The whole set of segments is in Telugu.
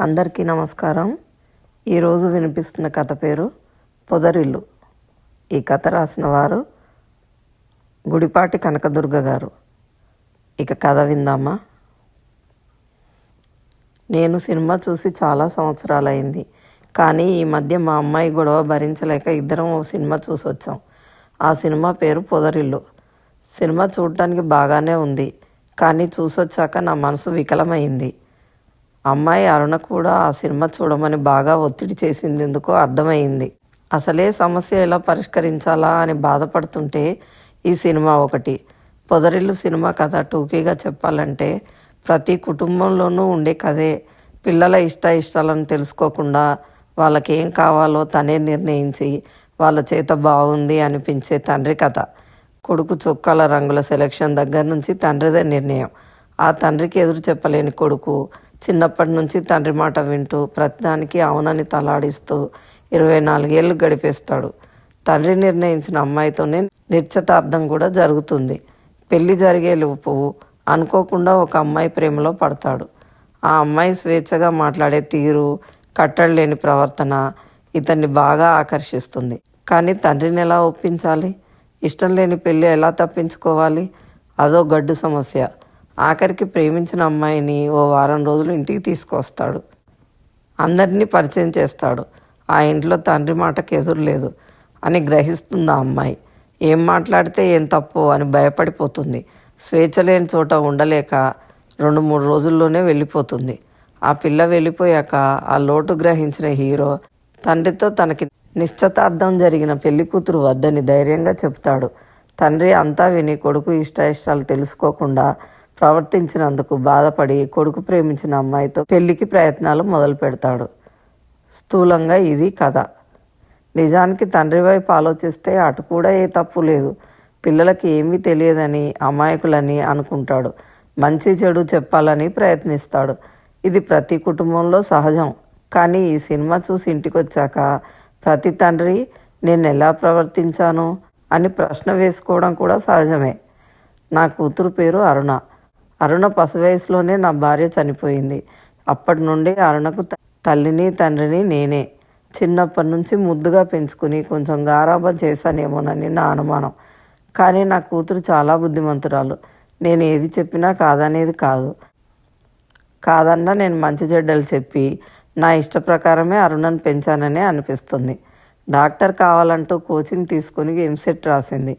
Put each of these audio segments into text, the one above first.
అందరికీ నమస్కారం. ఈరోజు వినిపిస్తున్న కథ పేరు పొదరిల్లు. ఈ కథ రాసిన వారు గుడిపాటి కనకదుర్గ గారు. ఇక కథ విందామా? నేను సినిమా చూసి చాలా సంవత్సరాలైంది. కానీ ఈ మధ్య మా అమ్మాయి గొడవ భరించలేక ఇద్దరం ఓ సినిమా చూసి వచ్చాం ఆ సినిమా పేరు పొదరిల్లు. సినిమా చూడటానికి బాగానే ఉంది. కానీ చూసొచ్చాక నా మనసు వికలమైంది. అమ్మాయి అరుణ కూడా ఆ సినిమా చూడమని బాగా ఒత్తిడి చేసింది ఎందుకో అర్థమైంది. అసలే సమస్య ఎలా పరిష్కరించాలా అని బాధపడుతుంటే ఈ సినిమా ఒకటి. పొదరిల్లు సినిమా కథ టూకీగా చెప్పాలంటే ప్రతి కుటుంబంలోనూ ఉండే కథే. పిల్లల ఇష్ట ఇష్టాలను తెలుసుకోకుండా వాళ్ళకి ఏం కావాలో తనే నిర్ణయించి వాళ్ళ చేత బాగుంది అనిపించే తండ్రి కథ. కొడుకు చొక్కాల రంగుల సెలక్షన్ దగ్గర నుంచి తండ్రిదే నిర్ణయం. ఆ తండ్రికి ఎదురు చెప్పలేని కొడుకు చిన్నప్పటి నుంచి తండ్రి మాట వింటూ ప్రతిదానికి అవునని తలాడిస్తూ ఇరవై నాలుగేళ్ళు గడిపేస్తాడు. తండ్రి నిర్ణయించిన అమ్మాయితోనే నిశ్చితార్థం కూడా జరుగుతుంది. పెళ్ళి జరిగే లోపు అనుకోకుండా ఒక అమ్మాయి ప్రేమలో పడతాడు. ఆ అమ్మాయి స్వేచ్ఛగా మాట్లాడే తీరు కట్టడి లేని ప్రవర్తన ఇతన్ని బాగా ఆకర్షిస్తుంది. కానీ తండ్రిని ఎలా ఒప్పించాలి? ఇష్టం లేని పెళ్ళి ఎలా తప్పించుకోవాలి? అదో గడ్డు సమస్య. ఆఖరికి ప్రేమించిన అమ్మాయిని ఓ వారం రోజులు ఇంటికి తీసుకొస్తాడు. అందరినీ పరిచయం చేస్తాడు. ఆ ఇంట్లో తండ్రి మాటకు ఎదురు లేదు అని గ్రహిస్తుంది ఆ అమ్మాయి. ఏం మాట్లాడితే ఏం తప్పు అని భయపడిపోతుంది. స్వేచ్ఛ లేని చోట ఉండలేక రెండు మూడు రోజుల్లోనే వెళ్ళిపోతుంది. ఆ పిల్ల వెళ్ళిపోయాక ఆ లోటు గ్రహించిన హీరో తండ్రితో తనకి నిశ్చితార్థం జరిగిన పెళ్ళి కూతురు వద్దని ధైర్యంగా చెప్తాడు. తండ్రి అంతా విని కొడుకు ఇష్టాయిష్టాలు తెలుసుకోకుండా ప్రవర్తించినందుకు బాధపడి కొడుకు ప్రేమించిన అమ్మాయితో పెళ్ళికి ప్రయత్నాలు మొదలు పెడతాడు. స్థూలంగా ఇది కథ. నిజానికి తండ్రి వైపు ఆలోచిస్తే అటు కూడా ఏ తప్పు లేదు. పిల్లలకి ఏమీ తెలియదని అమాయకులని అనుకుంటాడు. మంచి చెడు చెప్పాలని ప్రయత్నిస్తాడు. ఇది ప్రతి కుటుంబంలో సహజం. కానీ ఈ సినిమా చూసి ఇంటికి వచ్చాక ప్రతి తండ్రి నేను ఎలా ప్రవర్తించాను? అని ప్రశ్న వేసుకోవడం కూడా సహజమే. నా కూతురు పేరు అరుణ. అరుణ పసి వయసులోనే నా భార్య చనిపోయింది. అప్పటి నుండి అరుణకు తల్లిని తండ్రిని నేనే. చిన్నప్పటి నుంచి ముద్దుగా పెంచుకుని కొంచెం గారాబం చేశానేమోనని నా అనుమానం. కానీ నా కూతురు చాలా బుద్ధిమంతురాలు. నేను ఏది చెప్పినా కాదనేది కాదు. కాదన్నా నేను మంచి చెడ్డలు చెప్పి నా ఇష్ట ప్రకారమే అరుణను పెంచాననే అనిపిస్తుంది. డాక్టర్ కావాలంటూ కోచింగ్ తీసుకుని ఎంసెట్ రాసింది.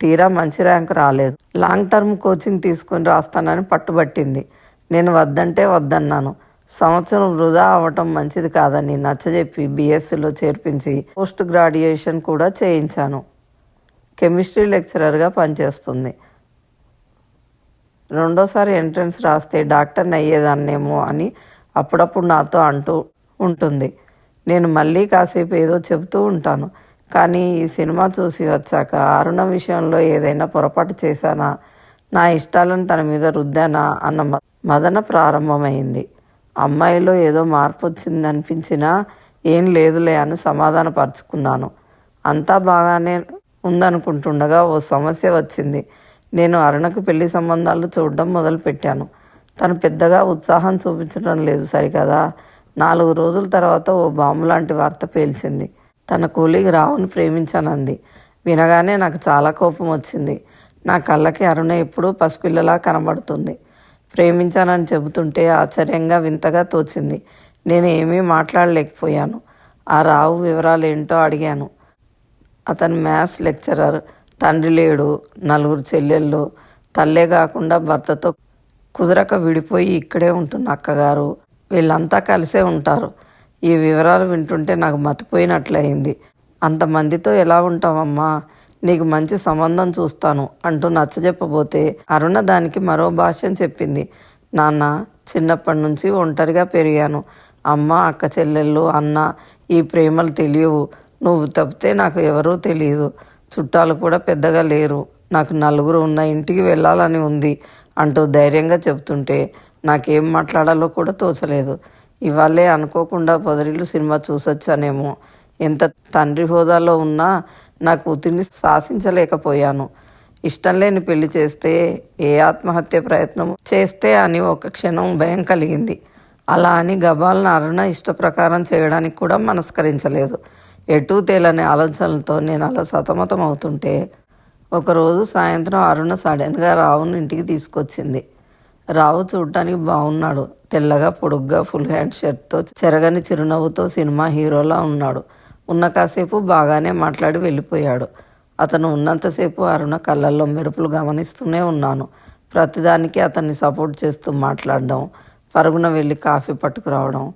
తీరా మంచి ర్యాంక్ రాలేదు. లాంగ్ టర్మ్ కోచింగ్ తీసుకుని రాస్తానని పట్టుబట్టింది. నేను వద్దంటే వద్దన్నాను. సంవత్సరం వృధా అవ్వటం మంచిది కాదని నచ్చజెప్పి బీఎస్సీలో చేర్పించి పోస్ట్ గ్రాడ్యుయేషన్ కూడా చేయించాను. కెమిస్ట్రీ లెక్చరర్గా పనిచేస్తుంది. రెండోసారి ఎంట్రన్స్ రాస్తే డాక్టర్ని అయ్యేదాన్నేమో అని అప్పుడప్పుడు నాతో అంటూ ఉంటుంది. నేను మళ్ళీ కాసేపు ఏదో చెబుతూ ఉంటాను. కానీ ఈ సినిమా చూసి వచ్చాక అరుణ విషయంలో ఏదైనా పొరపాటు చేశానా? నా ఇష్టాలను తన మీద రుద్దానా? అన్న మ- మదన ప్రారంభమైంది. అమ్మాయిలో ఏదో మార్పు వచ్చిందనిపించినా ఏం లేదులే అని సమాధానపరుచుకున్నాను. అంతా బాగానే ఉందనుకుంటుండగా ఓ సమస్య వచ్చింది. నేను అరుణకు పెళ్ళి సంబంధాలు చూడడం మొదలుపెట్టాను. తను పెద్దగా ఉత్సాహం చూపించడం లేదు సరికదా? నాలుగు రోజుల తర్వాత ఓ బాంబు లాంటి వార్త పేల్చింది. తన కూలీకి రావుని ప్రేమించానంది. వినగానే నాకు చాలా కోపం వచ్చింది. నా కళ్ళకి అరుణ ఎప్పుడూ పసిపిల్లలా కనబడుతుంది. ప్రేమించానని చెబుతుంటే ఆశ్చర్యంగా వింతగా తోచింది. నేను ఏమీ మాట్లాడలేకపోయాను. ఆ రావు వివరాలు ఏంటో అడిగాను. అతను మ్యాథ్స్ లెక్చరర్. తండ్రి లేడు. నలుగురు చెల్లెళ్ళు. తల్లే కాకుండా భర్తతో కుదరక విడిపోయి ఇక్కడే ఉంటున్న అక్కగారు. వీళ్ళంతా కలిసే ఉంటారు. ఈ వివరాలు వింటుంటే నాకు మతిపోయినట్లయింది. అంతమందితో ఎలా ఉంటావమ్మా? నీకు మంచి సంబంధం చూస్తాను అంటూ నచ్చజెప్పబోతే అరుణ దానికి మరో భాష్యం చెప్పింది. నాన్న చిన్నప్పటి నుంచి ఒంటరిగా పెరిగాను. అమ్మ అక్క చెల్లెళ్ళు అన్న ఈ ప్రేమలు తెలియవు. నువ్వు తప్పితే నాకు ఎవరూ తెలియదు చుట్టాలు కూడా పెద్దగా లేరు. నాకు నలుగురు ఉన్న ఇంటికి వెళ్ళాలని ఉంది అంటూ ధైర్యంగా చెప్తుంటే నాకేం మాట్లాడాలో కూడా తోచలేదు. ఇవాళే అనుకోకుండా పొదరిల్లు సినిమా చూసొచ్చానేమో. ఎంత తండ్రి హోదాలో ఉన్నా నా కూతుర్ని శాసించలేకపోయాను. ఇష్టం లేని పెళ్ళి చేస్తే ఏ ఆత్మహత్య ప్రయత్నం చేస్తే అని ఒక క్షణం భయం కలిగింది. అలా అని గబాలను అరుణ ఇష్టప్రకారం చేయడానికి కూడా మనస్కరించలేదు. ఎటూ తేలని ఆలోచనలతో నేను అలా సతమతం అవుతుంటే ఒకరోజు సాయంత్రం అరుణ సడన్గా రావుని ఇంటికి తీసుకొచ్చింది. రావు చూడటానికి బాగున్నాడు తెల్లగా పొడుగ్గా ఫుల్ హ్యాండ్ షర్ట్తో చెరగని చిరునవ్వుతో సినిమా హీరోలా ఉన్నాడు. ఉన్న కాసేపు బాగానే మాట్లాడి వెళ్ళిపోయాడు. అతను ఉన్నంతసేపు అరుణ కళ్ళల్లో మెరుపులు గమనిస్తూనే ఉన్నాను. ప్రతిదానికి అతన్ని సపోర్ట్ చేస్తూ మాట్లాడడం పరుగున వెళ్ళి కాఫీ పట్టుకురావడం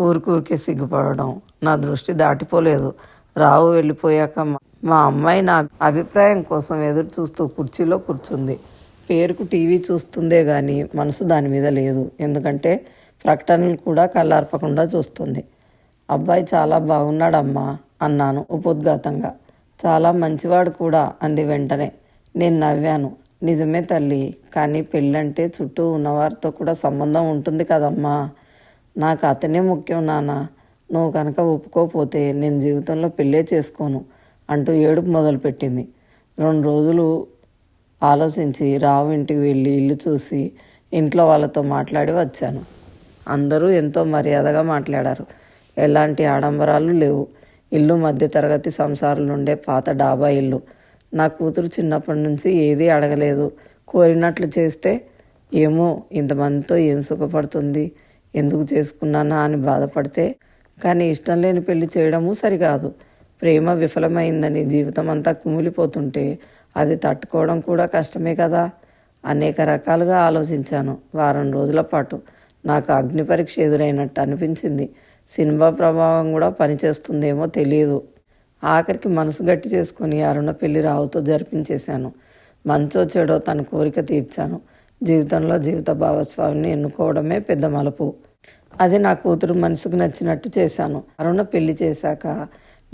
ఊరికూరికే సిగ్గుపడడం నా దృష్టి దాటిపోలేదు. రావు వెళ్ళిపోయాక మా అమ్మాయి నా అభిప్రాయం కోసం ఎదురు చూస్తూ కుర్చీలో కూర్చుంది. పేరుకు టీవీ చూస్తుందే కానీ మనసు దాని మీద లేదు. ఎందుకంటే ప్రకటనలు కూడా కళ్ళార్పకుండా చూస్తుంది. అబ్బాయి చాలా బాగున్నాడమ్మా అన్నాను ఉపోద్ఘాతంగా. చాలా మంచివాడు కూడా అంది వెంటనే. నేను నవ్వాను. నిజమే తల్లి కానీ పెళ్ళంటే చుట్టూ ఉన్నవారితో కూడా సంబంధం ఉంటుంది కదమ్మా. నాకు అతనే ముఖ్యం నాన్న. నువ్వు కనుక ఒప్పుకోపోతే నేను జీవితంలో పెళ్ళే చేసుకోను అంటూ ఏడుపు మొదలుపెట్టింది. రెండు రోజులు ఆలోచించి రావు ఇంటికి వెళ్ళి ఇల్లు చూసి ఇంట్లో వాళ్ళతో మాట్లాడి వచ్చాను. అందరూ ఎంతో మర్యాదగా మాట్లాడారు. ఎలాంటి ఆడంబరాలు లేవు. ఇల్లు మధ్యతరగతి సంసారాలు ఉండే పాత డాబా ఇల్లు. నా కూతురు చిన్నప్పటి నుంచి ఏదీ అడగలేదు. కోరినట్లు చేస్తే ఏమో ఇంతమందితో ఏం సుఖపడుతుంది? ఎందుకు చేసుకున్నానా? అని బాధపడితే కానీ ఇష్టం లేని పెళ్ళి చేయడము సరికాదు. ప్రేమ విఫలమైందని జీవితం అంతా కుమిలిపోతుంటే అది తట్టుకోవడం కూడా కష్టమే కదా. అనేక రకాలుగా ఆలోచించాను. వారం రోజుల పాటు నాకు అగ్ని పరీక్ష ఎదురైనట్టు అనిపించింది. సినిమా ప్రభావం కూడా పనిచేస్తుందేమో తెలియదు ఆఖరికి మనసు గట్టి చేసుకుని అరుణ పెళ్ళి రావుతో జరిపించేశాను. మంచో చెడో తన కోరిక తీర్చాను. జీవితంలో జీవిత భాగస్వామిని ఎన్నుకోవడమే పెద్ద మలుపు. అది నా కూతురు మనసుకు నచ్చినట్టు చేశాను. అరుణ పెళ్ళి చేశాక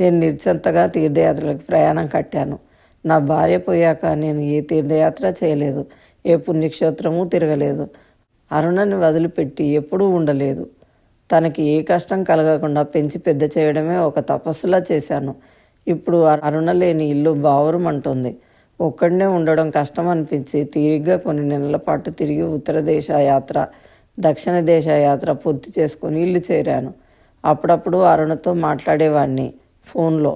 నేను నిర్చంతగా తీర్థయాత్రలకు ప్రయాణం కట్టాను. నా భార్య పోయాక నేను ఏ తీర్థయాత్ర చేయలేదు ఏ పుణ్యక్షేత్రము తిరగలేదు. అరుణని వదిలిపెట్టి ఎప్పుడూ ఉండలేదు. తనకి ఏ కష్టం కలగకుండా పెంచి పెద్ద చేయడమే ఒక తపస్సులా చేశాను. ఇప్పుడు అరుణ లేని ఇల్లు బావురమంటుంది ఒక్కడనే ఉండడం కష్టం అనిపించి తీరిగ్గా కొన్ని నెలల పాటు తిరిగి ఉత్తర దేశ యాత్ర దక్షిణ దేశ యాత్ర పూర్తి చేసుకుని ఇల్లు చేరాను. అప్పుడప్పుడు అరుణతో మాట్లాడేవాడిని ఫోన్లో.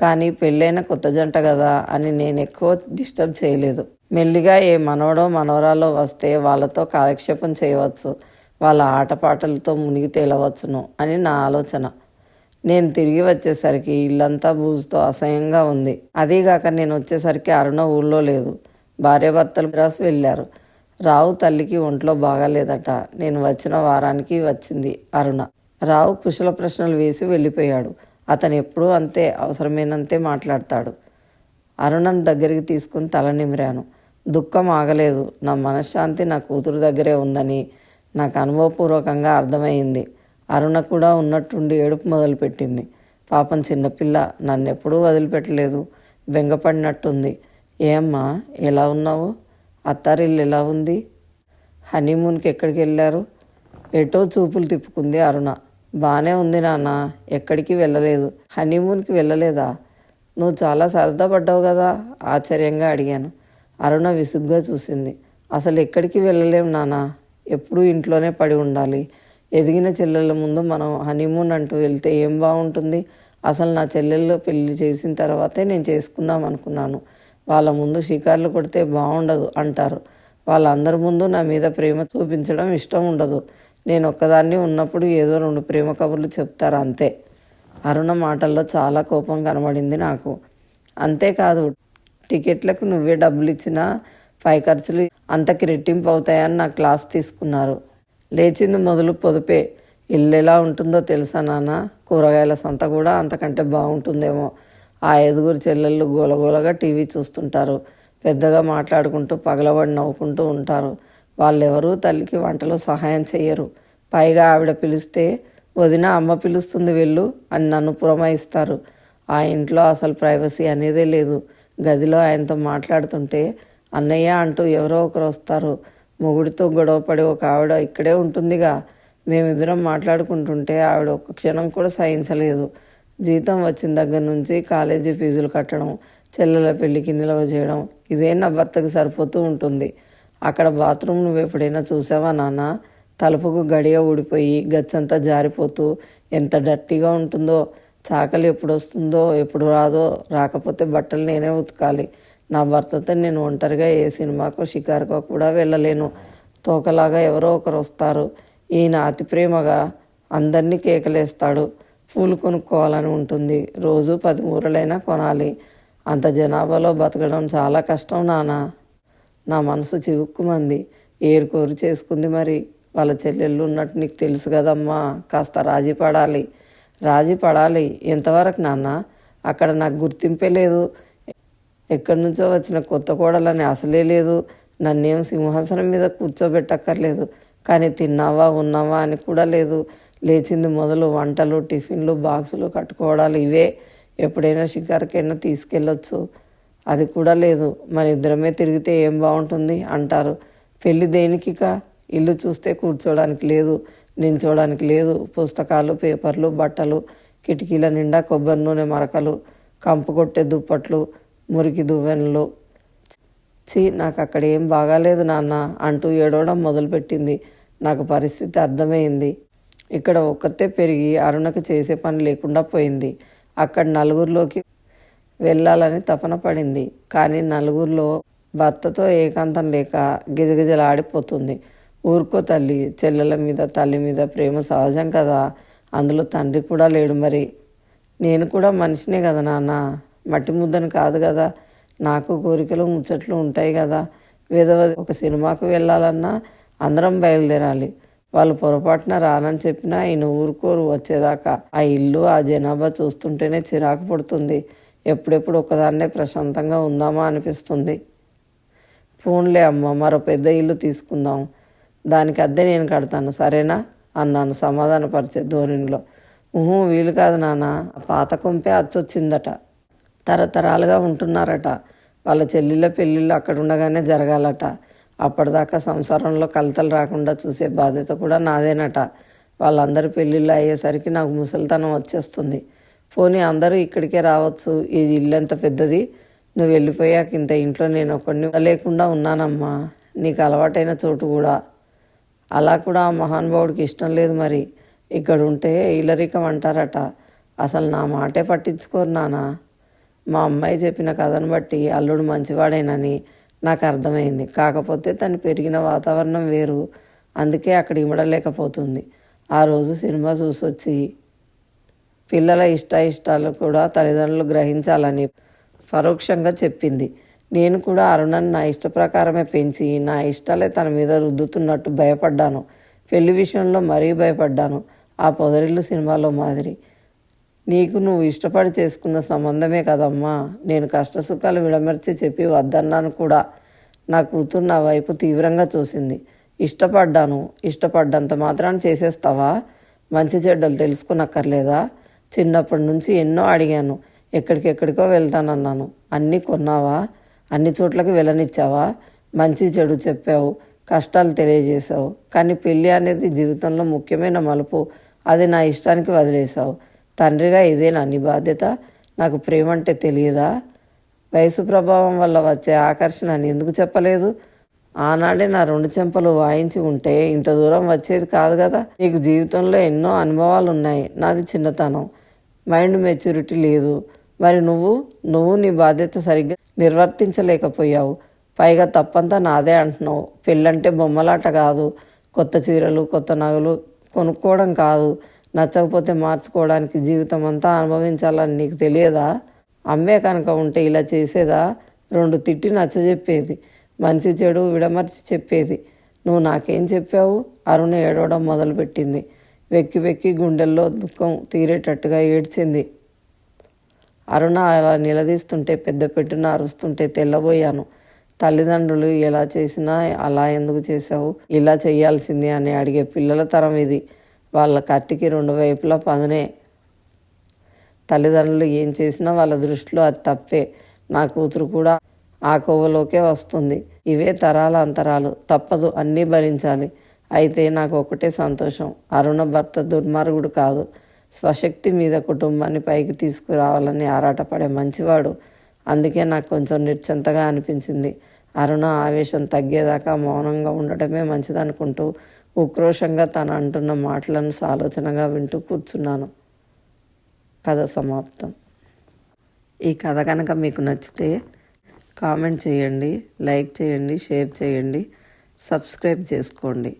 కానీ పెళ్ళైన కొత్త జంట కదా అని నేను ఎక్కువ డిస్టర్బ్ చేయలేదు. మెల్లిగా ఏ మనవడో మనవరాలో వస్తే వాళ్ళతో కాలక్షేపం చేయవచ్చు. వాళ్ళ ఆటపాటలతో మునిగి తేలవచ్చును అని నా ఆలోచన. నేను తిరిగి వచ్చేసరికి ఇల్లంతా బూజుతో అసహ్యంగా ఉంది. అదీగాక నేను వచ్చేసరికి అరుణ ఊళ్ళో లేదు. భార్యాభర్తలు రాసి వెళ్ళారు. రావు తల్లికి ఒంట్లో బాగాలేదట. నేను వచ్చిన వారానికి వచ్చింది అరుణ. రావు కుశల ప్రశ్నలు వేసి వెళ్ళిపోయాడు. అతను ఎప్పుడూ అంతే అవసరమైనంతే మాట్లాడతాడు. అరుణన్ దగ్గరికి తీసుకుని తల నిమిరాను. దుఃఖం ఆగలేదు. నా మనశ్శాంతి నా కూతురు దగ్గరే ఉందని నాకు అనుభవపూర్వకంగా అర్థమైంది. అరుణ కూడా ఉన్నట్టుండి ఏడుపు మొదలుపెట్టింది. పాపం చిన్నపిల్ల నన్నెప్పుడూ వదిలిపెట్టలేదు. బెంగపడినట్టుంది. ఏమ్మా ఎలా ఉన్నావు? అత్తారిల్లు ఎలా ఉంది? హనీమూన్కి ఎక్కడికి వెళ్ళారు ఎటో చూపులు తిప్పుకుంది అరుణ. బాగానే ఉంది నాన్న ఎక్కడికి వెళ్ళలేదు. హనీమూన్కి వెళ్ళలేదా? నువ్వు చాలా సరదా పడ్డావు కదా ఆశ్చర్యంగా అడిగాను. అరుణ విసుగ్గా చూసింది. అసలు ఎక్కడికి వెళ్ళలేం నాన్న ఎప్పుడూ ఇంట్లోనే పడి ఉండాలి. ఎదిగిన చెల్లెళ్ళ ముందు మనం హనీమూన్ అంటూ వెళ్తే ఏం బాగుంటుంది అసలు నా చెల్లెళ్ళు పెళ్ళి చేసిన తర్వాతే నేను చేసుకుందాం అనుకున్నాను. వాళ్ళ ముందు షికార్లు కొడితే బాగుండదు అంటారు. వాళ్ళందరి ముందు నా మీద ప్రేమ చూపించడం ఇష్టం ఉండదు. నేను ఒక్కదాన్ని ఉన్నప్పుడు ఏదో రెండు ప్రేమ కబుర్లు చెప్తారు అంతే. అరుణ మాటల్లో చాలా కోపం కనబడింది నాకు. అంతేకాదు టికెట్లకు నువ్వే డబ్బులు ఇచ్చినా పై ఖర్చులు అంతకి రెట్టింపు అవుతాయని నా క్లాస్ తీసుకున్నారు. లేచింది మొదలు పొదుపే. ఇల్లు ఎలా ఉంటుందో తెలుసా నాన్న? కూరగాయల సంత కూడా అంతకంటే బాగుంటుందేమో. ఆ ఐదుగురు చెల్లెళ్ళు గోలగోలగా టీవీ చూస్తుంటారు. పెద్దగా మాట్లాడుకుంటూ పగలబడి నవ్వుకుంటూ ఉంటారు. వాళ్ళెవరూ తల్లికి వంటలో సహాయం చెయ్యరు. పైగా ఆవిడ పిలిస్తే వదిన అమ్మ పిలుస్తుంది వెళ్ళు అని నన్ను పురమాయిస్తారు. ఆ ఇంట్లో అసలు ప్రైవసీ అనేదే లేదు. గదిలో ఆయనతో మాట్లాడుతుంటే అన్నయ్య అంటూ ఎవరో ఒకరు వస్తారు. మొగుడితో గొడవపడి ఒక ఆవిడ ఇక్కడే ఉంటుందిగా. మేమిద్దరం మాట్లాడుకుంటుంటే ఆవిడ ఒక క్షణం కూడా సహించలేదు. జీతం వచ్చిన దగ్గర నుంచి కాలేజీ ఫీజులు కట్టడం చెల్లెల పెళ్ళికి నిల్వ చేయడం ఇదే నా భర్తకు సరిపోతూ ఉంటుంది. అక్కడ బాత్రూమ్ నువ్వు ఎప్పుడైనా చూసావా నాన్న? తలుపుకు గడియ ఊడిపోయి గచ్చంతా జారిపోతూ ఎంత డర్టీగా ఉంటుందో చాకలి ఎప్పుడు వస్తుందో ఎప్పుడు రాదో రాకపోతే బట్టలు నేనే ఉతకాలి. నా భర్తతో నేను ఒంటరిగా ఏ సినిమాకో షికారుకో కూడా వెళ్ళలేను. తోకలాగా ఎవరో ఒకరు వస్తారు. ఈయన అతి ప్రేమగా అందరినీ కేకలేస్తాడు. పూలు కొనుక్కోవాలని ఉంటుంది. రోజు పది మూరలైనా కొనాలి. అంత జనాభాలో బతకడం చాలా కష్టం నాన్న. నా మనసు చివుక్కుమంది. ఏరుకోరు చేసుకుంది మరి. వాళ్ళ చెల్లెళ్ళు ఉన్నట్టు నీకు తెలుసు కదమ్మా. కాస్త రాజీ పడాలి. రాజీ పడాలి. ఎంతవరకు నాన్న? అక్కడ నాకు గుర్తింపే లేదు. ఎక్కడి నుంచో వచ్చిన కొత్త కోడలని అసలే లేదు. నన్నేం సింహాసనం మీద కూర్చోబెట్టక్కర్లేదు. కానీ తిన్నావా ఉన్నావా అని కూడా లేదు. లేచింది మొదలు వంటలు టిఫిన్లు బాక్సులు కట్టుకోవడాలు ఇవే. ఎప్పుడైనా షికారుకైనా తీసుకెళ్ళొచ్చు. అది కూడా లేదు. మన ఇద్దరమే తిరిగితే ఏం బాగుంటుంది అంటారు. పెళ్ళి దేనికిక? ఇల్లు చూస్తే కూర్చోడానికి లేదు నించోడానికి లేదు. పుస్తకాలు పేపర్లు బట్టలు కిటికీల నిండా కొబ్బరి నూనె మరకలు కంపు కొట్టే దుప్పట్లు మురికి దువ్వెనలు. ఛీ నాకు అక్కడ ఏం బాగాలేదు నాన్న అంటూ ఏడవడం మొదలుపెట్టింది. నాకు పరిస్థితి అర్థమైంది. ఇక్కడ ఒక్కతే పెరిగి అరుణకు చేసే పని లేకుండా పోయింది. అక్కడ నలుగురిలోకి వెళ్ళాలని తపన పడింది. కానీ నలుగురిలో భర్తతో ఏకాంతం లేక గిజగిజలాడిపోతుంది. ఊరుకో తల్లి చెల్లెల మీద తల్లి మీద ప్రేమ సహజం కదా. అందులో తండ్రి కూడా లేడు మరి. నేను కూడా మనిషినే కదా నాన్న. మట్టి ముద్దని కాదు కదా. నాకు కోరికలు ముచ్చట్లు ఉంటాయి కదా. విధవ ఒక సినిమాకు వెళ్ళాలన్నా అందరం బయలుదేరాలి. వాళ్ళు పొరపాటున రానని చెప్పినా ఈయన ఊరుకోరు. వచ్చేదాకా ఆ ఇల్లు ఆ జనాభా చూస్తుంటేనే చిరాకు పడుతుంది. ఎప్పుడెప్పుడు ఒకదాన్నే ప్రశాంతంగా ఉందామా అనిపిస్తుంది. ఫోన్లే అమ్మ మరో పెద్ద ఇల్లు తీసుకుందాం. దానికి అద్దె నేను కడతాను సరేనా? అన్నాను సమాధానపరిచే ధోరణిలో. ఊహు వీలు కాదు నాన్న పాత కొంపే అచ్చొచ్చిందట. తరతరాలుగా ఉంటున్నారట. వాళ్ళ చెల్లిళ్ళ పెళ్ళిళ్ళు అక్కడ ఉండగానే జరగాలట. అప్పటిదాకా సంసారంలో కలతలు రాకుండా చూసే బాధ్యత కూడా నాదేనట. వాళ్ళందరి పెళ్ళిళ్ళు అయ్యేసరికి నాకు ముసలితనం వచ్చేస్తుంది. పోనీ అందరూ ఇక్కడికే రావచ్చు. ఈ ఇల్లు ఎంత పెద్దది? నువ్వు వెళ్ళిపోయాక ఇంత ఇంట్లో నేను ఒకడిని లేకుండా ఉన్నానమ్మా. నీకు అలవాటైన చోటు కూడా. అలా కూడా ఆ మహానుభావుడికి ఇష్టం లేదు మరి. ఇక్కడ ఉంటే ఇలరికం అంటారట. అసలు నా మాటే పట్టించుకోరు నానా. మా అమ్మాయి చెప్పిన కథను బట్టి అల్లుడు మంచివాడేనని నాకు అర్థమైంది. కాకపోతే తను పెరిగిన వాతావరణం వేరు. అందుకే అక్కడ ఇమడలేకపోతుంది. ఆ రోజు సినిమా చూసొచ్చి పిల్లల ఇష్ట ఇష్టాలు కూడా తల్లిదండ్రులు గ్రహించాలని పరోక్షంగా చెప్పింది. నేను కూడా అరుణన్ నా ఇష్ట ప్రకారమే పెంచి నా ఇష్టాలే తన మీద రుద్దుతున్నట్టు భయపడ్డాను. పెళ్ళి విషయంలో మరీ భయపడ్డాను. ఆ పొదరిల్లు సినిమాలో మాదిరి. నీకు నువ్వు ఇష్టపడి చేసుకున్న సంబంధమే కదమ్మా. నేను కష్టసుఖాలు విడమర్చి చెప్పి వద్దన్నాను కూడా. నా కూతురు నా వైపు తీవ్రంగా చూసింది. ఇష్టపడ్డాను. ఇష్టపడ్డంత మాత్రాన్ని చేసేస్తావా? మంచి చెడ్డలు తెలుసుకునక్కర్లేదా? చిన్నప్పటి నుంచి ఎన్నో అడిగాను. ఎక్కడికెక్కడికో వెళ్తానన్నాను. అన్నీ కొన్నావా? అన్ని చోట్లకి వెళ్ళనిచ్చావా? మంచి చెడు చెప్పావు. కష్టాలు తెలియజేశావు. కానీ పెళ్ళి అనేది జీవితంలో ముఖ్యమైన మలుపు. అది నా ఇష్టానికి వదిలేశావు. తండ్రిగా ఇదేనా నీ బాధ్యత. నాకు ప్రేమ అంటే తెలియదా? వయసు ప్రభావం వల్ల వచ్చే ఆకర్షణ అని ఎందుకు చెప్పలేదు? ఆనాడే నా రెండు చెంపలు వాయించి ఉంటే ఇంత దూరం వచ్చేది కాదు కదా? నీకు జీవితంలో ఎన్నో అనుభవాలు ఉన్నాయి నాది చిన్నతనం. మైండ్ మెచ్యూరిటీ లేదు. మరి నువ్వు నువ్వు నీ బాధ్యత సరిగ్గా నిర్వర్తించలేకపోయావు. పైగా తప్పంతా నాదే అంటున్నావు. పెళ్ళంటే బొమ్మలాట కాదు. కొత్త చీరలు కొత్త నగలు కొనుక్కోవడం కాదు. నచ్చకపోతే మార్చుకోవడానికి జీవితం అంతా అనుభవించాలని నీకు తెలియదా? అమ్మే కనుక ఉంటే ఇలా చేసేదా? రెండు తిట్టి నచ్చజెప్పేది. మంచి చెడు విడమర్చి చెప్పేది. నువ్వు నాకేం చెప్పావు? అరుణ ఏడవడం మొదలుపెట్టింది. వెక్కి వెక్కి గుండెల్లో దుఃఖం తీరేటట్టుగా ఏడ్చింది. అరుణ అలా నిలదీస్తుంటే పెద్ద పెట్టున అరుస్తుంటే తెల్లబోయాను. తల్లిదండ్రులు ఎలా చేసినా అలా ఎందుకు చేసావు ఇలా చేయాల్సింది అని అడిగే పిల్లల తరం ఇది. వాళ్ళ కత్తికి రెండు వైపులా పదునే. తల్లిదండ్రులు ఏం చేసినా వాళ్ళ దృష్టిలో అది తప్పే. నా కూతురు కూడా ఆ కొవ్వలోకే వస్తుంది. ఇవే తరాల అంతరాలు. తప్పదు అన్నీ భరించాలి. అయితే నాకు ఒకటే సంతోషం. అరుణ భర్త దుర్మార్గుడు కాదు. స్వశక్తి మీద కుటుంబాన్ని పైకి తీసుకురావాలని ఆరాటపడే మంచివాడు. అందుకే నాకు కొంచెం నిర్చంతగా అనిపించింది. అరుణ ఆవేశం తగ్గేదాకా మౌనంగా ఉండటమే మంచిదనుకుంటూ ఉక్రోషంగా తను అంటున్న మాటలను సాలోచనగా వింటూ కూర్చున్నాను. కథ సమాప్తం. ఈ కథ కనుక మీకు నచ్చితే కామెంట్ చేయండి లైక్ చేయండి షేర్ చేయండి సబ్స్క్రైబ్ చేసుకోండి.